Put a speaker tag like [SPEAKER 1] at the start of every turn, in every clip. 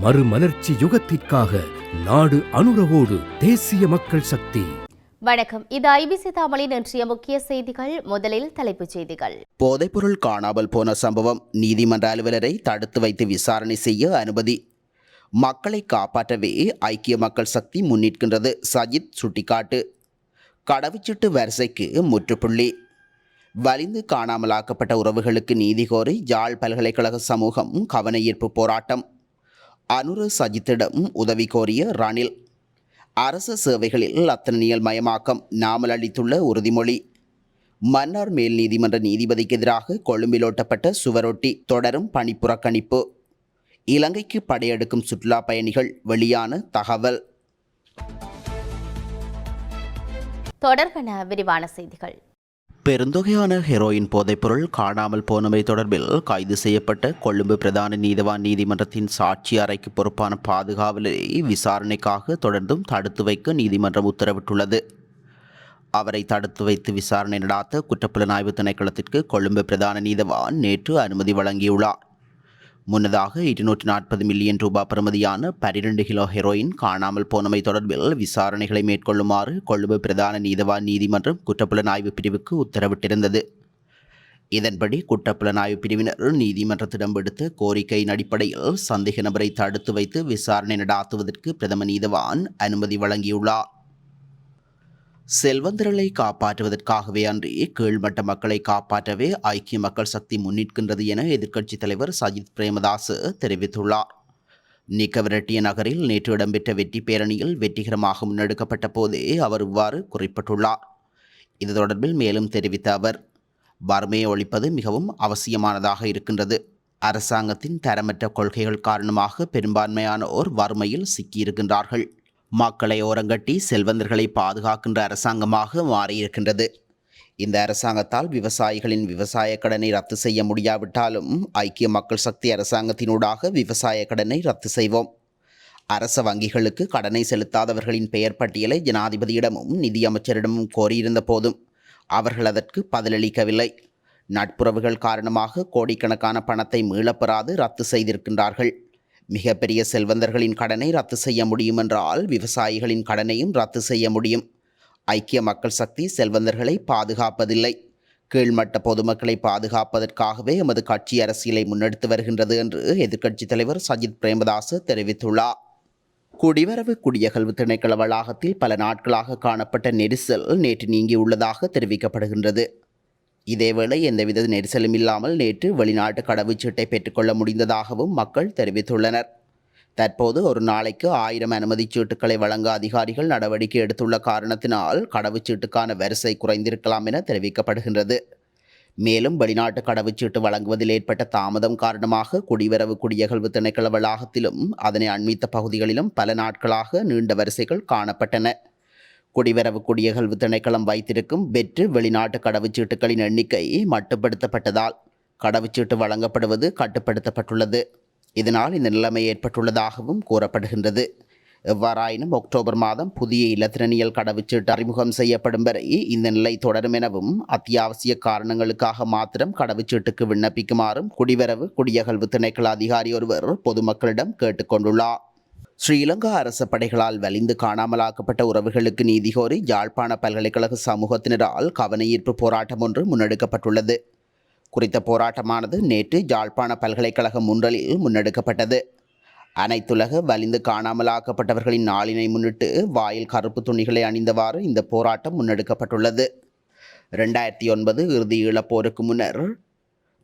[SPEAKER 1] மறுமலர்ச்சி யுகத்திற்காக நாடு அனுரவோடு தேசிய மக்கள் சக்தி.
[SPEAKER 2] வணக்கம். இது ஐபிசி தமிழின் இன்றைய முக்கிய செய்திகள். முதலில் தலைப்புச் செய்திகள்.
[SPEAKER 3] போதைப்பொருள் காணாமல் போன சம்பவம் நீதிமன்ற அலுவலரை தடுத்து வைத்து விசாரணை செய்ய அனுமதி. மக்களை காப்பாற்றவே ஐக்கிய மக்கள் சக்தி முன்னிற்கின்றது சஜித் சுட்டிக்காட்டு. கடவுச்சீட்டு வரிசைக்கு முற்றுப்புள்ளி. வலிந்து காணாமலாக்கப்பட்ட உறவுகளுக்கு நீதி கோரி ஜாழ் பல்கலைக்கழக சமூகம் கவன ஈர்ப்பு போராட்டம். அனுர சஜித்திடம் உதவி கோரிய ரணில். அரசு சேவைகளில் அத்தனியல் மயமாக்கம் நாமல் அளித்துள்ள உறுதிமொழி. மன்னார் மேல் நீதிமன்ற நீதிபதிக்கு எதிராக கொழும்பில் ஓட்டப்பட்ட சுவரொட்டி தொடரும் பணிப்புறக்கணிப்பு இலங்கைக்கு படையெடுக்கும் சுற்றுலா பயணிகள் வெளியான தகவல்.
[SPEAKER 2] தொடர்பென விரிவான செய்திகள்.
[SPEAKER 3] பெருந்தொகையான ஹெரோயின் போதைப்பொருள் காணாமல் போனமை தொடர்பில் கைது செய்யப்பட்ட கொழும்பு பிரதான நீதவான் நீதிமன்றத்தின் சாட்சி அறைக்கு பொறுப்பான பாதுகாவலரை விசாரணைக்காக தொடர்ந்தும் தடுத்து வைக்க நீதிமன்றம் உத்தரவிட்டுள்ளது. அவரை தடுத்து வைத்து விசாரணை நடாத்த குற்றப்புலனாய்வு திணைக்களத்திற்கு கொழும்பு பிரதான நீதவான் நேற்று அனுமதி வழங்கியுள்ளார். முன்னதாக இருநூற்றி நாற்பது மில்லியன் ரூபாய் பெறுமதியான பனிரெண்டு கிலோ ஹெரோயின் காணாமல் போனமை தொடர்பில் விசாரணைகளை மேற்கொள்ளுமாறு கொழும்பு பிரதான நீதவான் நீதிமன்றம் குற்றப்புலனாய்வு பிரிவுக்கு உத்தரவிட்டிருந்தது. இதன்படி குற்றப்புலனாய்வு பிரிவினர் நீதிமன்றத்திடம் விடுத்த கோரிக்கையின் அடிப்படையில் சந்தேக நபரை தடுத்து வைத்து விசாரணை நடாத்துவதற்கு பிரதம நீதவான் அனுமதி வழங்கியுள்ளார். செல்வந்தர்களை காப்பாற்றுவதற்காகவே அன்றி கீழ்மட்ட மக்களை காப்பாற்றவே ஐக்கிய மக்கள் சக்தி முன்னிற்கின்றது என எதிர்க்கட்சித் தலைவர் சஜித் பிரேமதாஸ் தெரிவித்துள்ளார். நிக்கவரட்டிய நகரில் நேற்று இடம்பெற்ற வெற்றி பேரணியில் வெற்றிகரமாக முன்னெடுக்கப்பட்ட போதே அவர் இவ்வாறு குறிப்பிட்டுள்ளார். இது தொடர்பில் மேலும் தெரிவித்த அவர் வறுமையை ஒழிப்பது மிகவும் அவசியமானதாக இருக்கின்றது. அரசாங்கத்தின் தரமற்ற கொள்கைகள் காரணமாக பெரும்பான்மையானோர் வறுமையில் சிக்கியிருக்கின்றார்கள். மக்களை ஓரங்கட்டி செல்வந்தர்களை பாதுகாக்கின்ற அரசாங்கமாக மாறியிருக்கின்றது. இந்த அரசாங்கத்தால் விவசாயிகளின் விவசாய கடனை ரத்து செய்ய முடியாவிட்டாலும் ஐக்கிய மக்கள் சக்தி அரசாங்கத்தினூடாக விவசாய கடனை ரத்து செய்வோம். அரச வங்கிகளுக்கு கடனை செலுத்தாதவர்களின் பெயர் பட்டியலை ஜனாதிபதியிடமும் நிதியமைச்சரிடமும் கோரியிருந்த போதும் அவர்கள் அதற்கு பதிலளிக்கவில்லை. நட்புறவுகள் காரணமாக கோடிக்கணக்கான பணத்தை மீளப்பெறாது ரத்து செய்திருக்கின்றார்கள். மிகப்பெரிய செல்வந்தர்களின் கடனை ரத்து செய்ய முடியும் என்றால் விவசாயிகளின் கடனையும் ரத்து செய்ய முடியும். ஐக்கிய மக்கள் சக்தி செல்வந்தர்களை பாதுகாப்பதில்லை. கீழ்மட்ட பொதுமக்களை பாதுகாப்பதற்காகவே எமது கட்சி அரசியலை முன்னெடுத்து வருகின்றது என்று எதிர்க்கட்சித் தலைவர் சஜித் பிரேமதாஸ் தெரிவித்துள்ளார். குடிவரவு குடியகல்வு திணைக்கள வளாகத்தில் பல நாட்களாக காணப்பட்ட நெரிசல் நேற்று நீங்கியுள்ளதாக தெரிவிக்கப்படுகின்றது. இதேவேளை எந்தவித நெரிசலும் இல்லாமல் நேற்று வெளிநாட்டு கடவுச்சீட்டை பெற்றுக்கொள்ள முடிந்ததாகவும் மக்கள் தெரிவித்துள்ளனர். தற்போது ஒரு நாளைக்கு ஆயிரம் அனுமதிச் சீட்டுகளை வழங்க அதிகாரிகள் நடவடிக்கை எடுத்துள்ள காரணத்தினால் கடவுச்சீட்டுக்கான வரிசை குறைந்திருக்கலாம் என தெரிவிக்கப்படுகின்றது. மேலும் வெளிநாட்டு கடவுச்சீட்டு வழங்குவதில் ஏற்பட்ட தாமதம் காரணமாக குடிவரவு குடியகழ்வு திணைக்கள வளாகத்திலும் அதனை அண்மித்த பகுதிகளிலும் பல நாட்களாக நீண்ட வரிசைகள் காணப்பட்டன. குடிவரவு குடியகல்வு திணைக்களம் வைத்திருக்கும் வெற்று வெளிநாட்டு கடவுச்சீட்டுகளின் எண்ணிக்கை மட்டுப்படுத்தப்பட்டதால் கடவுச்சீட்டு வழங்கப்படுவது கட்டுப்படுத்தப்பட்டுள்ளது. இதனால் இந்த நிலைமை ஏற்பட்டுள்ளதாகவும் கூறப்படுகின்றது. எவ்வாறாயினும் அக்டோபர் மாதம் புதிய இலத்திரனியல் கடவுச்சீட்டு அறிமுகம் செய்யப்படும் வரை இந்த நிலை தொடரும் எனவும் அத்தியாவசிய காரணங்களுக்காக மாத்திரம் கடவுச்சீட்டுக்கு விண்ணப்பிக்குமாறும் குடிவரவு குடியகல்வு திணைக்கள அதிகாரி ஒருவர் பொதுமக்களிடம் கேட்டுக்கொண்டுள்ளார். ஸ்ரீலங்கா அரச படைகளால் வலிந்து காணாமலாக்கப்பட்ட உறவுகளுக்கு நீதி கோரி யாழ்ப்பாண பல்கலைக்கழக சமூகத்தினரால் கவனஈர்ப்பு போராட்டம் ஒன்று முன்னெடுக்கப்பட்டுள்ளது. குறித்த போராட்டமானது நேற்று யாழ்ப்பாண பல்கலைக்கழக முன்றலில் முன்னெடுக்கப்பட்டது. அனைத்துலக வலிந்து காணாமலாக்கப்பட்டவர்களின் நாளினை முன்னிட்டு வாயில் கருப்பு துணிகளை அணிந்தவாறு இந்த போராட்டம் முன்னெடுக்கப்பட்டுள்ளது. ரெண்டாயிரத்தி ஒன்பது இறுதி இழப்போருக்கு முன்னர்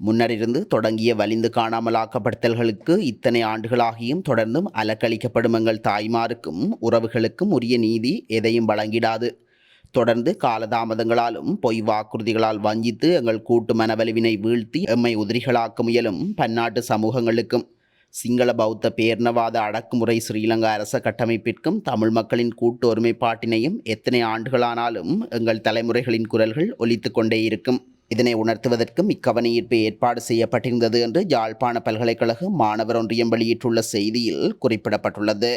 [SPEAKER 3] முன்னரிருந்து தொடங்கிய வலிந்து காணாமலாக்கப்படுத்தல்களுக்கு இத்தனை ஆண்டுகளாகியும் தொடர்ந்தும் அலக்களிக்கப்படும் எங்கள் தாய்மாருக்கும் உறவுகளுக்கும் உரிய நீதி எதையும் வழங்கிடாது. தொடர்ந்து காலதாமதங்களாலும் பொய் வாக்குறுதிகளால் வஞ்சித்து எங்கள் கூட்டு மனவலிவினை வீழ்த்தி எம்மை உதிரிகளாக்க முயலும் பன்னாட்டு சமூகங்களுக்கும் சிங்கள பௌத்த பேர்ணவாத அடக்குமுறை ஸ்ரீலங்கா அரச கட்டமைப்பிற்கும் தமிழ் மக்களின் கூட்டு ஒருமைப்பாட்டினையும் எத்தனை ஆண்டுகளானாலும் எங்கள் தலைமுறைகளின் குரல்கள் ஒலித்து கொண்டே இருக்கும். இதனை உணர்த்துவதற்கும் இக்கவனஈர்ப்பு ஏற்பாடு செய்யப்பட்டிருந்தது என்று யாழ்ப்பாண பல்கலைக்கழக மாணவர் ஒன்றியம் வெளியிட்டுள்ள செய்தியில் குறிப்பிடப்பட்டுள்ளது.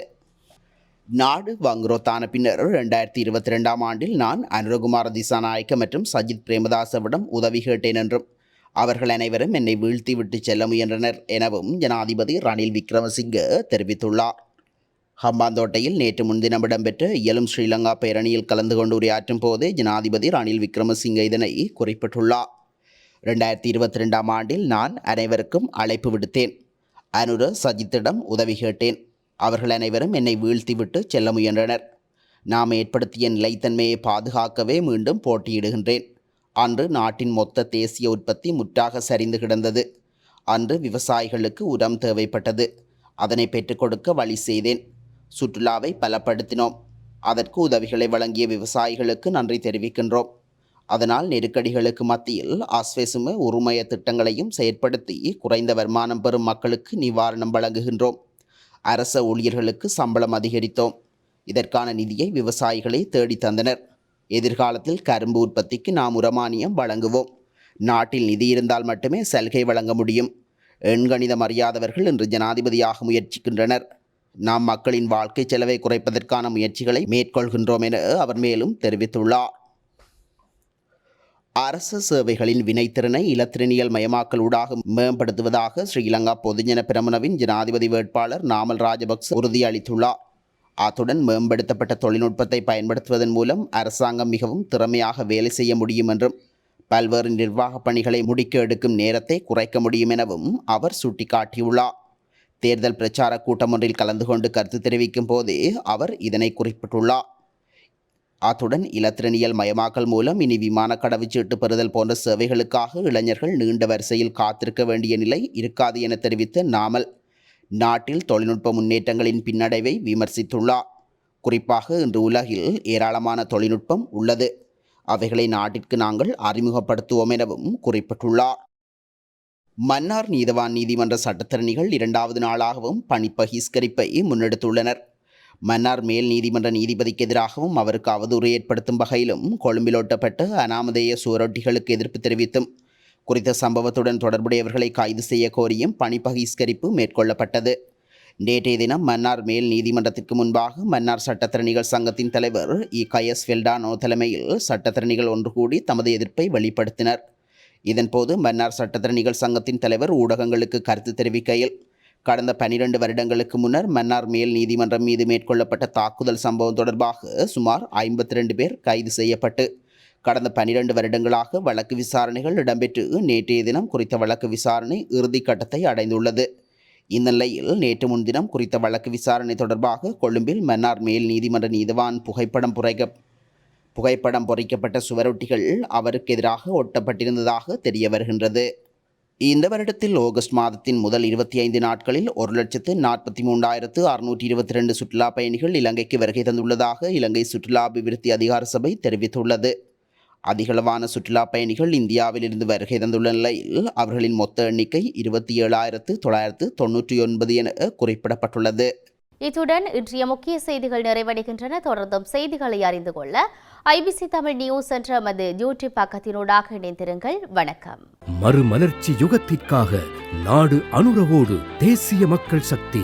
[SPEAKER 3] நாடு வங்குரோத்தான பின்னர் ரெண்டாயிரத்தி இருபத்தி ரெண்டாம் ஆண்டில் நான் அனுரகுமார திசாநாயக்க மற்றும் சஜித் பிரேமதாசவிடம் உதவி கேட்டேன் என்றும் அவர்கள் அனைவரும் என்னை வீழ்த்தி விட்டு செல்ல முயன்றனர் எனவும் ஜனாதிபதி ரணில் விக்ரமசிங்க தெரிவித்துள்ளார். ஹம்பாந்தோட்டையில் நேற்று முன்தினம் இடம்பெற்ற இயலும் ஸ்ரீலங்கா பேரணியில் கலந்து கொண்டு உரையாற்றும் போது ஜனாதிபதி ரணில் விக்ரமசிங்க இதனை குறிப்பிட்டுள்ளார். ரெண்டாயிரத்தி இருபத்தி ரெண்டாம் ஆண்டில் நான் அனைவருக்கும் அழைப்பு விடுத்தேன். அனுர சஜித்திடம் உதவி கேட்டேன். அவர்கள் அனைவரும் என்னை வீழ்த்திவிட்டு செல்ல முயன்றனர். நாம் ஏற்படுத்திய நிலைத்தன்மையை பாதுகாக்கவே மீண்டும் போட்டியிடுகின்றேன். அன்று நாட்டின் மொத்த தேசிய உற்பத்தி முற்றாக சரிந்து கிடந்தது. அன்று விவசாயிகளுக்கு உரம் தேவைப்பட்டது. அதனை பெற்றுக்கொடுக்க வழி செய்தேன். சுற்றுலாவை பலப்படுத்தினோம். அதற்கு உதவிகளை வழங்கிய விவசாயிகளுக்கு நன்றி தெரிவிக்கின்றோம். அதனால் நெருக்கடிகளுக்கு மத்தியில் ஆஸ்வேசும உரிமைய திட்டங்களையும் செயற்படுத்தி குறைந்த வருமானம் பெறும் மக்களுக்கு நிவாரணம் வழங்குகின்றோம். அரச ஊழியர்களுக்கு சம்பளம் அதிகரித்தோம். இதற்கான நிதியை விவசாயிகளே தேடி தந்தனர். எதிர்காலத்தில் கரும்பு உற்பத்திக்கு நாம் உரமானியம் வழங்குவோம். நாட்டில் நிதி இருந்தால் மட்டுமே சலுகை வழங்க முடியும். எண்கணிதம் அறியாதவர்கள் இன்று ஜனாதிபதியாக முயற்சிக்கின்றனர். நாம் மக்களின் வாழ்க்கை செலவை குறைப்பதற்கான முயற்சிகளை மேற்கொள்கின்றோம் என அவர் மேலும் தெரிவித்துள்ளார். அரசு சேவைகளின் வினைத்திறனை இலத்திரனியல் மயமாக்கல் ஊடாக மேம்படுத்துவதாக ஸ்ரீலங்கா பொதுஜன பிரமுனவின் ஜனாதிபதி வேட்பாளர் நாமல் ராஜபக்ச உறுதியளித்துள்ளார். அத்துடன் மேம்படுத்தப்பட்ட தொழில்நுட்பத்தை பயன்படுத்துவதன் மூலம் அரசாங்கம் மிகவும் திறமையாக வேலை செய்ய முடியும் என்றும் பல்வேறு நிர்வாக பணிகளை முடிக்க எடுக்கும் நேரத்தை குறைக்க முடியும் எனவும் அவர் சுட்டிக்காட்டியுள்ளார். தேர்தல் பிரச்சார கூட்டம் ஒன்றில் கலந்து கொண்டு கருத்து தெரிவிக்கும் போதே அவர் இதனை குறிப்பிட்டுள்ளார். அத்துடன் இலத்திரனியல் மயமாக்கல் மூலம் இனி விமான கடவுச்சீட்டு பெறுதல் போன்ற சேவைகளுக்காக இளைஞர்கள் நீண்ட வரிசையில் காத்திருக்க வேண்டிய நிலை இருக்காது என தெரிவித்த நாமல் நாட்டில் தொழில்நுட்ப முன்னேற்றங்களின் பின்னடைவை விமர்சித்துள்ளார். குறிப்பாக இன்று உலகில் ஏராளமான தொழில்நுட்பம் உள்ளது. அவைகளை நாட்டிற்கு நாங்கள் அறிமுகப்படுத்துவோம் எனவும் குறிப்பிட்டுள்ளார். மன்னார் நீதவான் நீதிமன்ற சட்டத்தரணிகள் இரண்டாவது நாளாகவும் பணி பகிஷ்கரிப்பை முன்னெடுத்துள்ளனர். மன்னார் மேல் நீதிமன்ற நீதிபதிக்கு எதிராகவும் அவருக்கு அவதூறு ஏற்படுத்தும் வகையிலும் கொழும்பில் ஒட்டப்பட்ட அனாமதேய சுவரொட்டிகளுக்கு எதிர்ப்பு தெரிவித்தும். குறித்த சம்பவத்துடன் தொடர்புடையவர்களை கைது செய்ய கோரியும் பணி பகிஷ்கரிப்பு மேற்கொள்ளப்பட்டது. நேற்றைய தினம் மன்னார் மேல் நீதிமன்றத்திற்கு முன்பாக மன்னார் சட்டத்தரணிகள் சங்கத்தின் தலைவர் இ. கயஸ் வெல்டானோ தலைமையில் சட்டத்தரணிகள் ஒன்று கூடி தமது எதிர்ப்பை வெளிப்படுத்தினர். இதன்போது மன்னார் சட்டத்தரணிகள் சங்கத்தின் தலைவர் ஊடகங்களுக்கு கருத்து தெரிவிக்கையில் கடந்த பனிரெண்டு வருடங்களுக்கு முன்னர் மன்னார் மேல் நீதிமன்றம் மீது மேற்கொள்ளப்பட்ட தாக்குதல் சம்பவம் தொடர்பாக சுமார் ஐம்பத்தி ரெண்டு பேர் கைது செய்யப்பட்டு கடந்த பனிரெண்டு வருடங்களாக வழக்கு விசாரணைகள் இடம்பெற்று நேற்றைய தினம் குறித்த வழக்கு விசாரணை இறுதிக்கட்டத்தை அடைந்துள்ளது. இந்த நிலையில் நேற்று முன்தினம் குறித்த வழக்கு விசாரணை தொடர்பாக கொழும்பில் மன்னார் மேல் நீதிமன்ற நீதிவான் புகைப்படம் புரைக்க புகைப்படம் பொறிக்கப்பட்ட சுவரொட்டிகள் அவருக்கு எதிராக ஒட்டப்பட்டிருந்ததாக தெரிய வருகின்றது. இந்த வருடத்தில் ஆகஸ்ட் மாதத்தின் முதல் இருபத்தி ஐந்து நாட்களில் ஒரு லட்சத்து நாற்பத்தி மூன்றாயிரத்து அறுநூற்றி இருபத்தி ரெண்டு சுற்றுலா பயணிகள் இலங்கைக்கு வருகை தந்துள்ளதாக இலங்கை சுற்றுலா அபிவிருத்தி அதிகார சபை தெரிவித்துள்ளது. அதிகளவான சுற்றுலா பயணிகள் இந்தியாவிலிருந்து வருகை தந்துள்ள நிலையில் அவர்களின் மொத்த எண்ணிக்கை இருபத்தி ஏழாயிரத்து தொள்ளாயிரத்து தொன்னூற்றி ஒன்பது என குறிப்பிடப்பட்டுள்ளது.
[SPEAKER 2] இத்துடன் இன்றைய முக்கிய செய்திகள் நிறைவடைகின்றன. தொடர்ந்தும் செய்திகளை அறிந்து கொள்ள ஐபிசி தமிழ் நியூஸ் என்ற எமது யூடியூப் பக்கத்தினூடாக இணைந்திருங்கள். வணக்கம்.
[SPEAKER 1] மறுமலர்ச்சி யுகத்திற்காக நாடு அனுரவோடு தேசிய மக்கள் சக்தி.